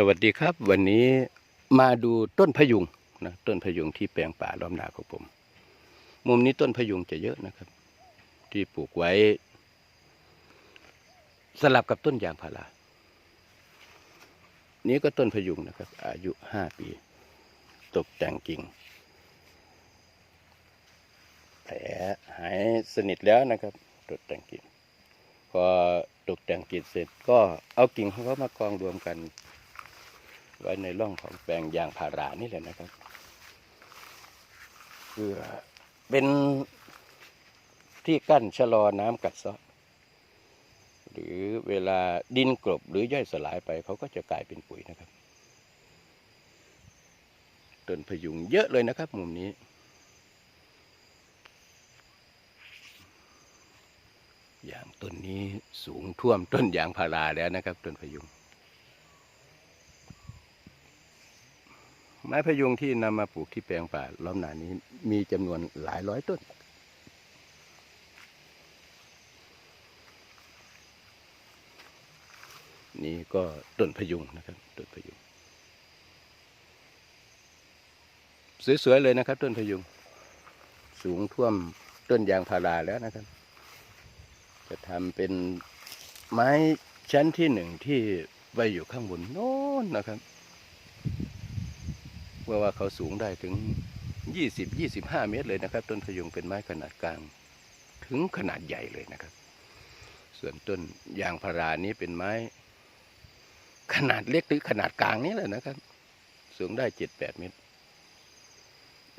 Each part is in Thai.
สวัสดีครับ วันนี้มาดูต้นพยุงนะต้นพยุงที่แปลงป่าล้อมนาของผม มุมนี้ต้นพยุงจะเยอะนะครับ ที่ปลูกไว้ สลับกับต้นยางพารานี้ก็ต้นพยุงนะครับ อายุห้าปี ตกแต่งกิ่งแผลหายสนิทแล้วนะครับตกแต่งกิ่งพอตกแต่งกิ่งเสร็จก็เอากิ่งของเขามากองรวมกัน ไว้ในร่องของแปลงยางพารานี่แหละนะครับเพื่อเป็นที่กั้นชะลอน้ำกัดเซาะหรือเวลาดินกลบหรือย่อยสลายไปเขาก็จะกลายเป็นปุ๋ยนะครับต้นพยุงเยอะเลยนะครับ มุมนี้ อย่างต้นนี้สูงท่วมต้นยางพาราแล้วนะครับต้นพยุง ไม้พยุงที่นำมาปลูกที่แปลงป่าล้อมหนานี้มีจำนวนหลายร้อยต้น นี่ก็ต้นพยุงนะครับต้นพยุง สวยๆเลยนะครับต้นพยุง สูงท่วมต้นยางพาราแล้วนะครับ จะทำเป็นไม้ชั้นที่หนึ่งที่ไว้อยู่ข้างบนโน้นนะครับ เมื่อว่าเขาสูงได้ถึง 20 25 เมตรเลยนะครับ ต้นพยุงเป็นไม้ขนาดกลาง ถึงขนาดใหญ่เลยนะครับ ส่วนต้นยางพารานี้เป็นไม้ ขนาดเล็กหรือขนาดกลางนี่แหละนะครับ สูงได้ 7-8 เมตร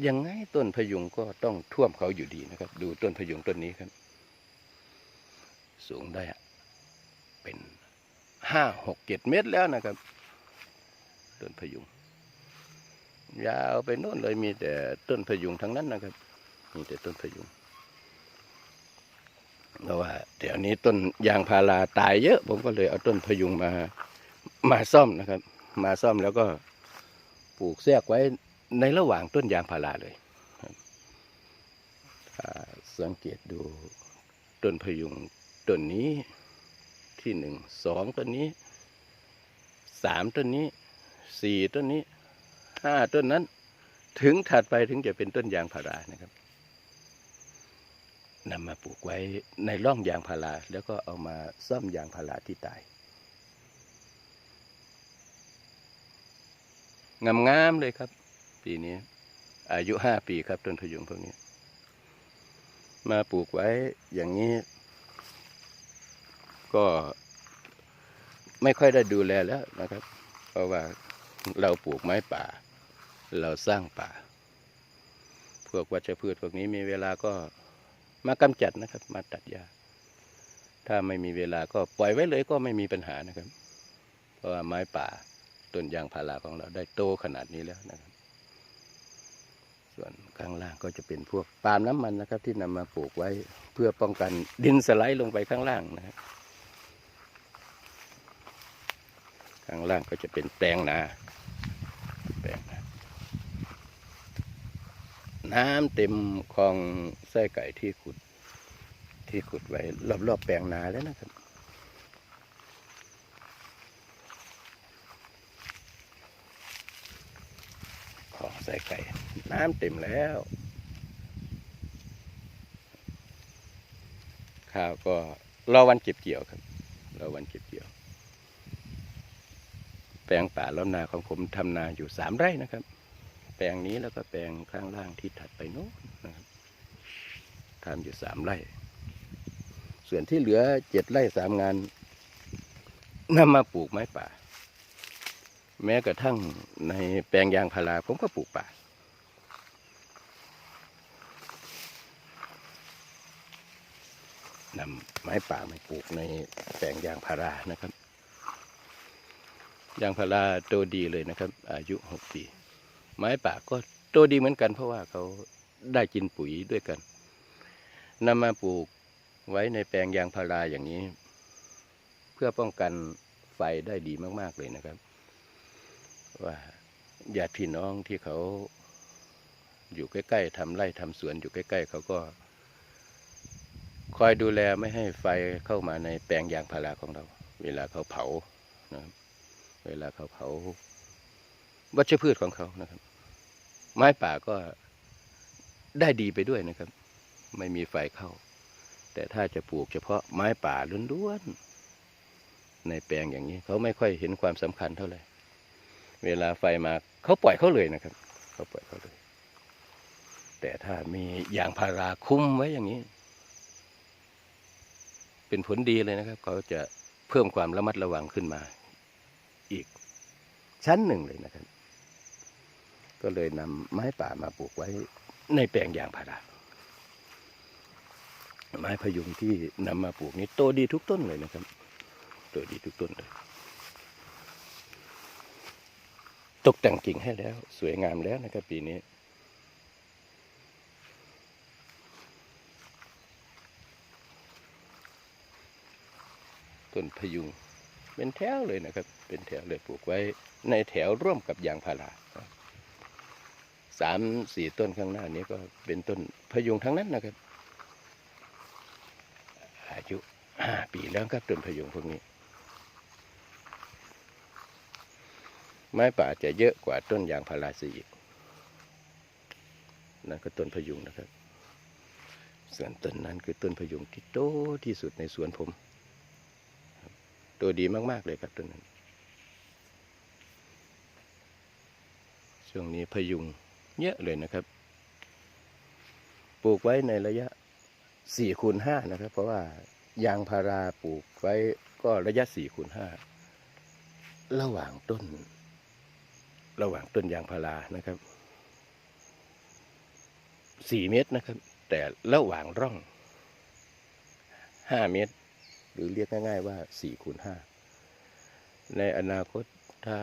ยังไงต้นพยุงก็ต้องท่วมเขาอยู่ดีนะครับ ดูต้นพยุงต้นนี้ครับ สูงได้เป็นห้าหกเจ็ดเมตรแล้วนะครับต้นพยุง ยาวไปโน่นเลยมีแต่ต้นพยุงทั้งนั้นนะครับ มีแต่ต้นพยุงเพราะว่าแถวนี้ต้นยางพาราตายเยอะ ผมก็เลยเอาต้นพยุงมามาซ่อมนะครับ มาซ่อมแล้วก็ปลูกแทรกไว้ในระหว่างต้นยางพาราเลยสังเกตดูต้นพยุงต้นนี้ที่หนึ่งสองต้นนี้สามต้นนี้สี่ต้นนี้ ห้าต้นนั้น ถึงถัดไปถึงจะเป็นต้นยางพารานะครับนำมาปลูกไว้ในร่องยางพาราแล้วก็เอามาซ่อมยางพาราที่ตายงามๆเลยครับ ปีนี้ อายุห้าปีครับต้นพยุงพวกนี้ มาปลูกไว้อย่างนี้ ก็ไม่ค่อยได้ดูแลแล้วนะครับ เพราะว่าเราปลูกไม้ป่า เราสร้างป่า พวกวัชพืชพวกนี้มีเวลาก็มากำจัดนะครับ มาตัดหญ้าถ้าไม่มีเวลาก็ปล่อยไว้เลยก็ไม่มีปัญหานะครับ เพราะว่าไม้ป่าต้นยางพาราของเราได้โตขนาดนี้แล้วนะครับ ส่วนข้างล่างก็จะเป็นพวกปาล์มน้ำมันนะครับ ที่นำมาปลูกไว้เพื่อป้องกันดินสไลด์ลงไปข้างล่างนะครับข้างล่างก็จะเป็นแปลงนา แปลงนา น้ำเต็มคลองไส้ไก่ที่ขุด ที่ขุดไว้รอบๆแปลงนาแล้วนะครับคลองไส้ไก่ น้ำเต็มแล้ว ข้าวก็รอวันเก็บเกี่ยวครับรอวันเก็บเกี่ยว แปลงป่าล้อมนาของผมทำนาอยู่สามไร่นะครับ แปลงนี้แล้วก็แปลงข้างล่างที่ถัดไปโน้นนะครับทำอยู่สามไร่ ส่วนที่เหลือเจ็ดไร่สามงานนำมาปลูกไม้ป่า แม้กระทั่งในแปลงยางพาราผมก็ปลูกป่า นำไม้ป่ามาปลูกในแปลงยางพารานะครับ ยางพาราโตดีเลยนะครับ อายุหกปี ไม้ป่าก็โตดีเหมือนกัน เพราะว่าเขาได้กินปุ๋ยด้วยกันนำมาปลูกไว้ในแปลงยางพาราอย่างนี้ เพื่อป้องกันไฟได้ดีมาก ๆ เลยนะครับ ว่าญาติพี่น้องที่เขาอยู่ใกล้ ๆทำไร่ทำสวนอยู่ใกล้ ๆ เขาก็คอยดูแลไม่ให้ไฟเข้ามาในแปลงยางพาราของเรา เวลาเขาเผานะครับ เวลาเขาเผาวัชพืชของเขานะครับ ไม้ป่าก็ได้ดีไปด้วยนะครับ ไม่มีไฟเข้า แต่ถ้าจะปลูกเฉพาะไม้ป่าล้วนๆในแปลงอย่างนี้ เขาไม่ค่อยเห็นความสำคัญเท่าไหร่เวลาไฟมาเขาปล่อยเขาเลยนะครับ เขาปล่อยเขาเลย แต่ถ้ามียางพาราคุ้มไว้อย่างนี้ เป็นผลดีเลยนะครับ เขาจะเพิ่มความระมัดระวังขึ้นมา อีกชั้นหนึ่งเลยนะครับ ก็เลยนำไม้ป่ามาปลูกไว้ในแปลงยางพาราไม้พยุงที่นำมาปลูกนี้โตดีทุกต้นเลยนะครับโตดีทุกต้นเลย ตกแต่งกิ่งให้แล้ว สวยงามแล้วนะครับปีนี้ต้นพยุงเป็นแถวเลยนะครับ เป็นแถวเลยปลูกไว้ในแถวร่วมกับยางพารา สามสี่ต้นข้างหน้านี้ก็เป็นต้นพยุงทั้งนั้นนะครับ อายุห้าปีแล้วครับต้นพยุงพวกนี้ ไม้ป่าจะเยอะกว่าต้นยางพาราซะอีกนั่นก็ต้นพยุงนะครับ ส่วนต้นนั้นคือต้นพยุงที่โตที่สุดในสวนผม ตัวดีมาก ๆ เลยครับต้นนั้นช่วงนี้พยุง เยอะเลยนะครับ ปลูกไว้ในระยะสี่คูณห้านะครับ เพราะว่ายางพาราปลูกไว้ก็ระยะสี่คูณห้าระหว่างต้น ระหว่างต้นยางพารานะครับสี่เมตรนะครับ แต่ระหว่างร่องห้าเมตร หรือเรียกง่าย ๆ ว่า4คูณ5ในอนาคตถ้า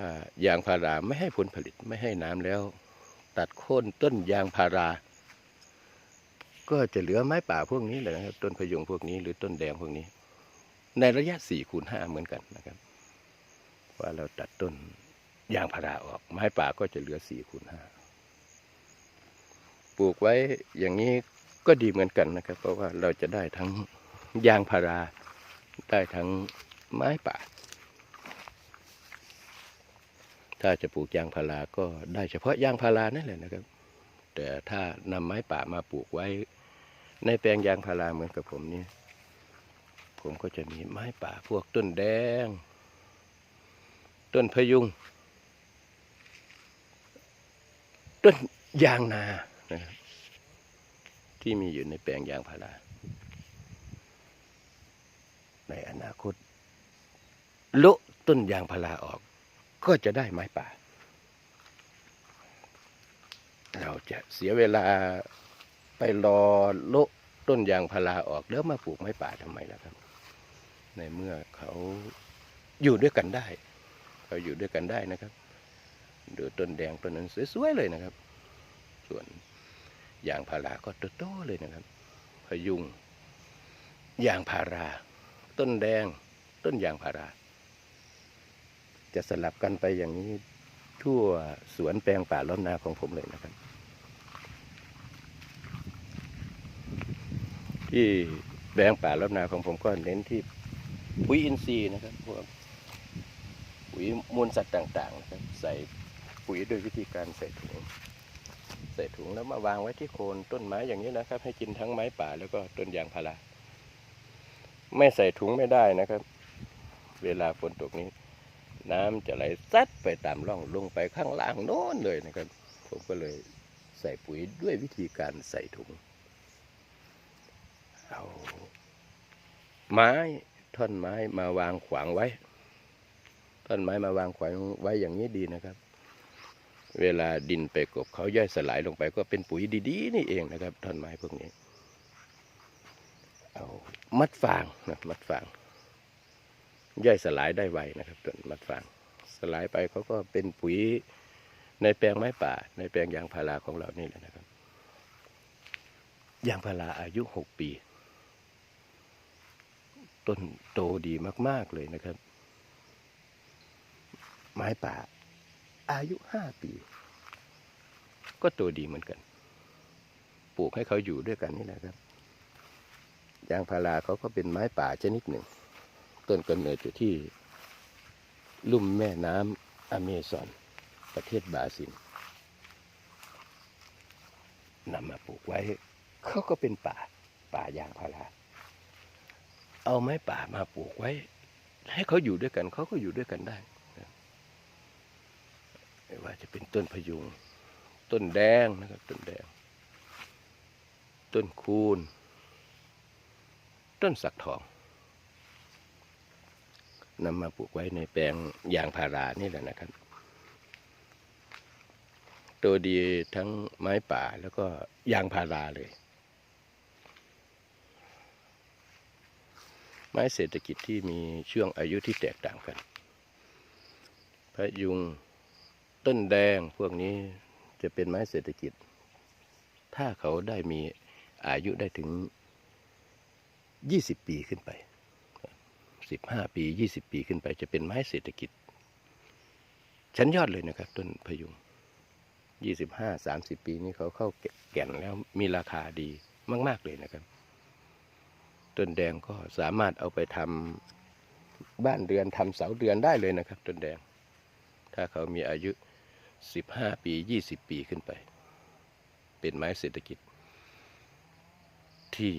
ยางพาราไม่ให้ผลผลิตไม่ให้น้ำแล้ว ตัดโค่นต้นยางพารา ก็จะเหลือไม้ป่าพวกนี้เลยนะครับ ต้นพยุงพวกนี้หรือต้นแดงพวกนี้ ในระยะ4คูณ5เหมือนกันนะครับ ว่าเราตัดต้นยางพาราออก ไม้ป่าก็จะเหลือ4คูณ5ปลูกไว้อย่างนี้ก็ดีเหมือนกันนะครับ เพราะว่าเราจะได้ทั้งยางพาราได้ทั้งไม้ป่า ถ้าจะปลูกยางพาราก็ได้เฉพาะยางพารานั่นแหละนะครับ แต่ถ้านำไม้ป่ามาปลูกไว้ ในแปลงยางพาราเหมือนกับผมนี่ผมก็จะมีไม้ป่าพวกต้นแดง ต้นพยุง ต้นยางนานะครับที่มีอยู่ในแปลงยางพาราในอนาคตละต้นยางพาราออก ก็จะได้ไม้ป่า เราจะเสียเวลาไปรอโละต้นยางพาราออกแล้วมาปลูกไม้ป่าทำไมล่ะครับ ในเมื่อเขาอยู่ด้วยกันได้เขาอยู่ด้วยกันได้นะครับดูต้นแดงต้นนั้นสวยๆเลยนะครับ ส่วนยางพาราก็โตๆเลยนะครับพยุงยางพารา ต้นแดง ต้นยางพารา จะสลับกันไปอย่างนี้ทั่วสวนแปลงป่าล้อมนาของผมเลยนะครับ ที่แปลงป่าล้อมนาของผมก็เน้นที่ปุ๋ยอินทรีย์นะครับพวกปุ๋ยมูลสัตว์ต่างๆนะครับใส่ปุ๋ยโดยวิธีการใส่ถุงใส่ถุงแล้วมาวางไว้ที่โคนต้นไม้อย่างนี้นะครับ ให้กินทั้งไม้ป่าแล้วก็ต้นยางพาราไม่ใส่ถุงไม่ได้นะครับ เวลาฝนตกนี้ น้ำจะไหลซัดไปตามร่องลงไปข้างล่างโน้นเลยนะครับ ผมก็เลยใส่ปุ๋ยด้วยวิธีการใส่ถุง เอาไม้ท่อนไม้มาวางขวางไว้ ท่อนไม้มาวางขวางไว้อย่างนี้ดีนะครับ เวลาดินไปกบเขาย่อยสลายลงไปก็เป็นปุ๋ยดีๆ นี่เองนะครับท่อนไม้พวกนี้ เอามัดฟางนะมัดฟาง ย่อยสลายได้ไวนะครับต้นมัดฟางสลายไปเขาก็เป็นปุ๋ยในแปลงไม้ป่า ในแปลงยางพาราของเรานี่แหละนะครับ ยางพาราอายุหกปี ต้นโตดีมาก ๆเลยนะครับ ไม้ป่า อายุห้าปี ก็โตดีเหมือนกัน ปลูกให้เขาอยู่ด้วยกันนี่แหละครับ ยางพาราเขาก็เป็นไม้ป่าชนิดหนึ่ง ต้นกำเนิดอยู่ที่ ลุ่มแม่น้ำอเมซอน ประเทศบราซิลนำมาปลูกไว้ เขาก็เป็นป่า ป่ายางพารา เอาไม้ป่ามาปลูกไว้ ให้เขาอยู่ด้วยกันเขาก็อยู่ด้วยกันได้ไม่ว่าจะเป็นต้นพยุง ต้นแดงนะครับ ต้นแดง ต้นคูน ต้นสักทอง นำมาปลูกไว้ในแปลงยางพารานี่แหละนะครับ ตัวดีทั้งไม้ป่าแล้วก็ยางพาราเลย ไม้เศรษฐกิจที่มีช่วงอายุที่แตกต่างกัน พระยุงต้นแดงพวกนี้จะเป็นไม้เศรษฐกิจ ถ้าเขาได้มีอายุได้ถึง 20 ปีขึ้นไป บ 15 ปี 20 ปีขึ้นไปจะเป็นไม้เศรษฐกิจ ชั้นยอดเลยนะครับ ต้นพะยุง 25 30 ปีนี้เขาเข้าแก่นแล้วมีราคาดีมาก ๆ เลยนะครับ ต้นแดงก็สามารถเอาไปทำบ้านเรือนทำเสาเรือนได้เลยนะครับ ต้นแดง ถ้าเขามีอายุ 15 ปี 20 ปีขึ้นไป เป็นไม้เศรษฐกิจ ที่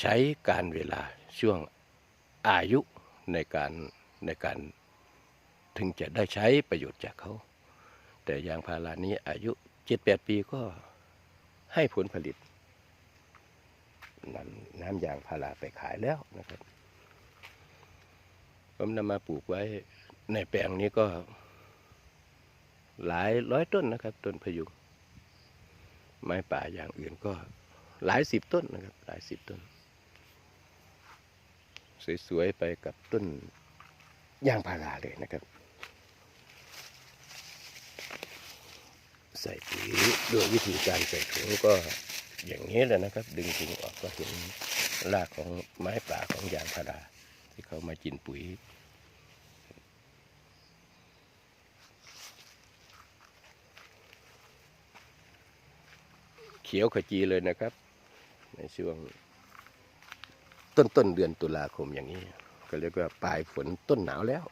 ใช้การเวลาช่วงอายุ ในการในการถึงจะได้ใช้ประโยชน์จากเขา แต่ยางพารานี้อายุ7-8ปีก็ให้ผลผลิตนำน้ำยางพาราไปขายแล้วนะครับ ผมนำมาปลูกไว้ในแปลงนี้ก็ หลายร้อยต้นนะครับ ต้นพยุงไม้ป่าอย่างอื่นก็หลายสิบต้นนะครับ หลายสิบต้น สวยๆไปกับต้นยางพาราเลยนะครับ ใส่ปุ๋ยด้วยวิธีการใส่ถุงก็อย่างนี้แหละนะครับ ดึงถุงออกก็เห็นรากของไม้ป่าของยางพารา ที่เขามากินปุ๋ยเขียวขจีเลยนะครับ ในช่วง ต้นต้นเดือนตุลาคมอย่างนี้ ก็เรียกว่าปลายฝนต้นหนาวแล้ว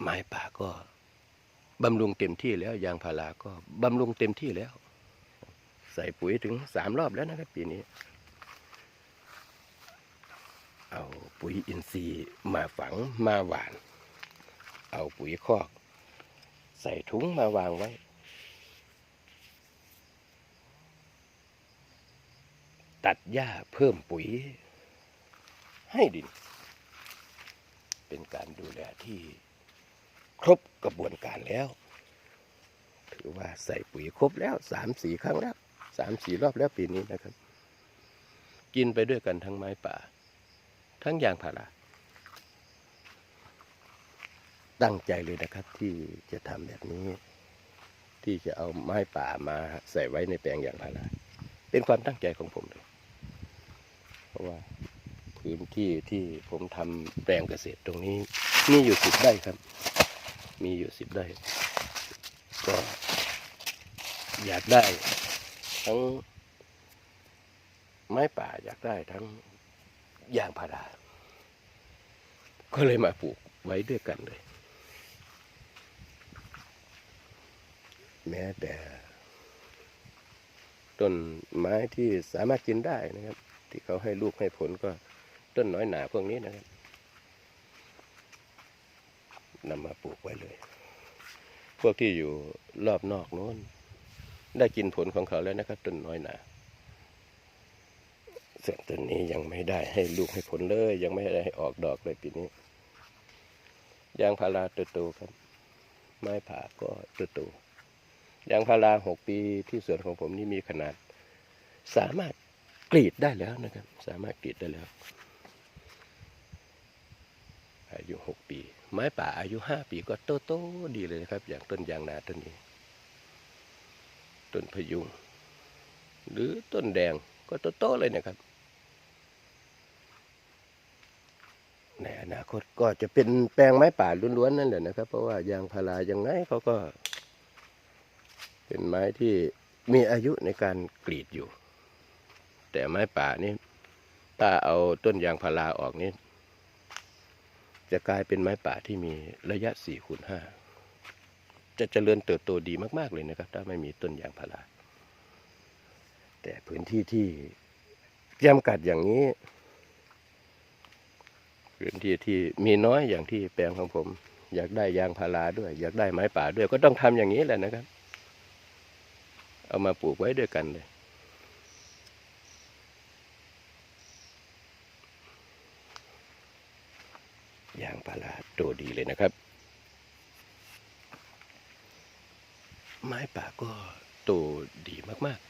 ไม้ป่าก็บำรุงเต็มที่แล้ว ยางพาราก็บำรุงเต็มที่แล้ว ใส่ปุ๋ยถึงสามรอบแล้วนะครับปีนี้ เอาปุ๋ยอินทรีย์มาฝังมาหวาน เอาปุ๋ยคอก ใส่ถุงมาวางไว้ ตัดหญ้าเพิ่มปุ๋ย ให้ดิน เป็นการดูแลที่ครบกระบวนการแล้ว ถือว่าใส่ปุ๋ยครบแล้วสามสี่ครั้งแล้วสามสี่รอบแล้วปีนี้นะครับ กินไปด้วยกันทั้งไม้ป่า ทั้งยางพาราตั้งใจเลยนะครับที่จะทำแบบนี้ ที่จะเอาไม้ป่ามาใส่ไว้ในแปลงยางพาราเป็นความตั้งใจของผมเลย เพราะว่าพื้นที่ที่ผมทำแปลงเกษตรตรงนี้มีอยู่สิบไร่ครับ มีอยู่สิบไร่ก็อยากได้ทั้งไม้ป่าอยากได้ทั้งยางพาราก็เลยมาปลูกไว้ด้วยกันเลย แม้แต่ต้นไม้ที่สามารถกินได้นะครับ ที่เขาให้ลูกให้ผลก็ต้นน้อยหนาพวกนี้นะครับนำมาปลูกไว้เลย พวกที่อยู่รอบนอกโน้น ได้กินผลของเขาแล้วนะครับ ต้นน้อยหนาส่วนต้นนี้ยังไม่ได้ให้ลูกให้ผลเลย ยังไม่ได้ให้ออกดอกเลยปีนี้ยางพาราตัวโตครับ ไม้ผ่าก็ตัวโตยางพาราหกปีที่สวนของผมนี่มีขนาด สามารถ กรีดได้แล้วนะครับ สามารถกรีดได้แล้ว อายุหกปี ไม้ป่าอายุห้าปีก็โตโตดีเลยนะครับ อย่างต้นยางนาต้นนี้ ต้นพยุง หรือต้นแดงก็โตโตเลยนะครับ ในอนาคตก็จะเป็นแปลงไม้ป่าล้วนๆนั่นแหละนะครับ เพราะว่ายางพารายังไงเขาก็ เป็นไม้ที่มีอายุในการกรีดอยู่ แต่ไม้ป่านี่ถ้าเอาต้นยางพาราออกนี่จะกลายเป็นไม้ป่าที่มีระยะ4คูณ5จะเจริญเติบโตดีมากๆเลยนะครับ ถ้าไม่มีต้นยางพารา แต่พื้นที่ที่จำกัดอย่างนี้ พื้นที่ที่มีน้อยอย่างที่แปลงของผม อยากได้ยางพาราด้วย อยากได้ไม้ป่าด้วย ก็ต้องทำอย่างนี้แหละนะครับ เอามาปลูกไว้ด้วยกันเลย ยางพาราโตดีเลยนะครับ ไม้ป่าก็โตดีมากๆ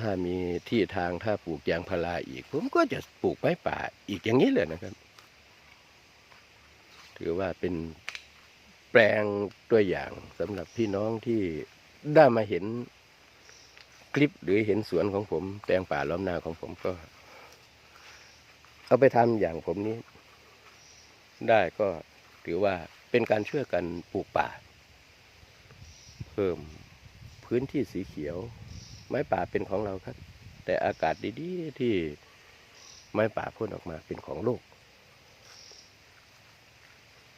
ถ้ามีที่ทางถ้าปลูกยางพาราอีก ผมก็จะปลูกไม้ป่าอีกอย่างนี้เลยนะครับ ถือว่าเป็นแปลงตัวอย่างสำหรับพี่น้องที่ได้มาเห็นคลิปหรือเห็นสวนของผม แปลงป่าล้อมนาของผมก็ เอาไปทำอย่างผมนี้ ได้ก็ถือว่าเป็นการช่วยกันปลูกป่า เพิ่มพื้นที่สีเขียว ไม้ป่าเป็นของเราครับ แต่อากาศดีๆที่ไม้ป่าพ่นออกมาเป็นของโลก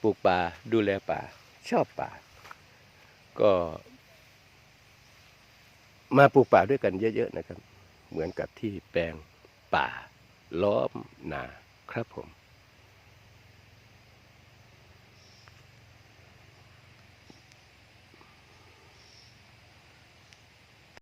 ปลูกป่าดูแลป่า ชอบป่า ก็ มาปลูกป่าด้วยกันเยอะ ๆ นะครับ เหมือนกับที่แปลงป่า ล้อมนาครับผม